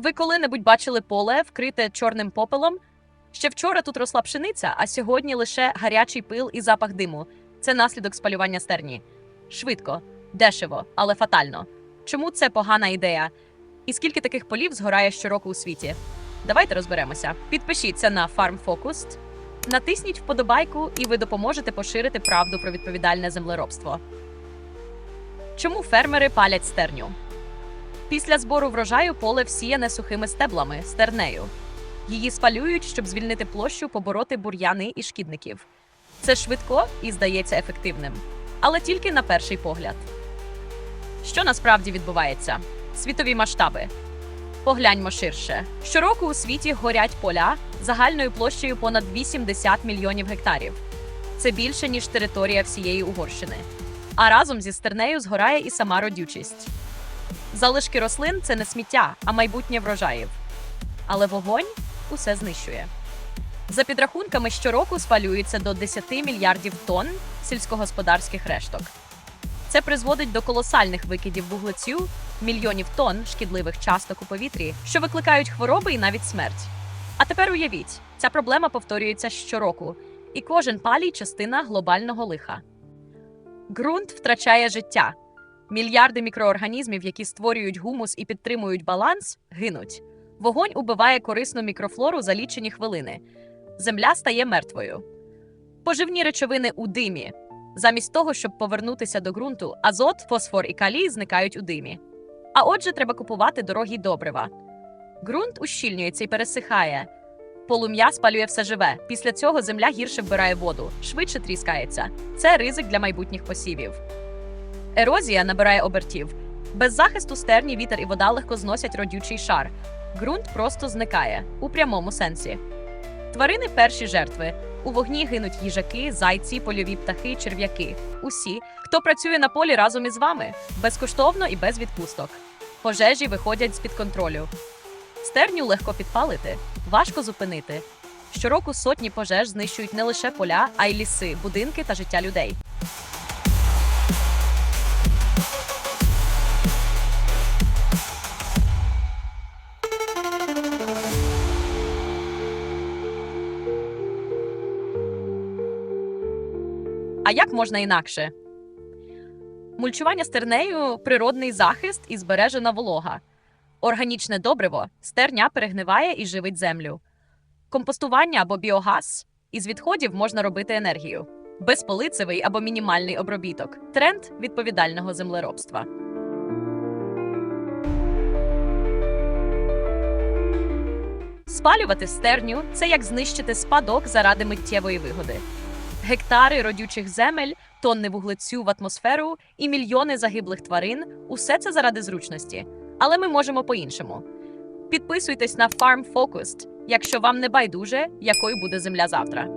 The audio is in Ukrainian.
Ви коли-небудь бачили поле, вкрите чорним попелом? Ще вчора тут росла пшениця, а сьогодні лише гарячий пил і запах диму. Це наслідок спалювання стерні. Швидко, дешево, але фатально. Чому це погана ідея? І скільки таких полів згорає щороку у світі? Давайте розберемося. Підпишіться на Farm Focused, натисніть вподобайку, і ви допоможете поширити правду про відповідальне землеробство. Чому фермери палять стерню? Після збору врожаю поле всіяне сухими стеблами, стернею. Її спалюють, щоб звільнити площу, побороти бур'яни і шкідників. Це швидко і здається ефективним, але тільки на перший погляд. Що насправді відбувається? Світові масштаби. Погляньмо ширше. Щороку у світі горять поля загальною площею понад 80 мільйонів гектарів. Це більше, ніж територія всієї Угорщини. А разом зі стернею згорає і сама родючість. Залишки рослин це не сміття, а майбутнє врожаїв. Але вогонь усе знищує. За підрахунками, щороку спалюється до 10 мільярдів тонн сільськогосподарських решток. Це призводить до колосальних викидів вуглецю, мільйонів тонн шкідливих часток у повітрі, що викликають хвороби і навіть смерть. А тепер уявіть, ця проблема повторюється щороку, і кожен палій частина глобального лиха. Ґрунт втрачає життя. Мільярди мікроорганізмів, які створюють гумус і підтримують баланс, гинуть. Вогонь убиває корисну мікрофлору за лічені хвилини. Земля стає мертвою. Поживні речовини у димі. Замість того, щоб повернутися до ґрунту, азот, фосфор і калій зникають у димі. А отже, треба купувати дорогі добрива. Ґрунт ущільнюється і пересихає. Полум'я спалює все живе. Після цього земля гірше вбирає воду, швидше тріскається. Це ризик для майбутніх посівів. Ерозія набирає обертів. Без захисту стерні вітер і вода легко зносять родючий шар. Ґрунт просто зникає у прямому сенсі. Тварини перші жертви. У вогні гинуть їжаки, зайці, польові птахи, черв'яки. Усі, хто працює на полі разом із вами, безкоштовно і без відпусток. Пожежі виходять з-під контролю. Стерню легко підпалити, важко зупинити. Щороку сотні пожеж знищують не лише поля, а й ліси, будинки та життя людей. А як можна інакше? Мульчування стернею природний захист і збережена волога. Органічне добриво стерня перегниває і живить землю. Компостування або біогаз із відходів можна робити енергію. Безполицевий або мінімальний обробіток тренд відповідального землеробства. Спалювати стерню це як знищити спадок заради миттєвої вигоди. Гектари родючих земель, тонни вуглецю в атмосферу і мільйони загиблих тварин усе це заради зручності. Але ми можемо по-іншому. Підписуйтесь на Farm Focused, якщо вам не байдуже, якою буде земля завтра.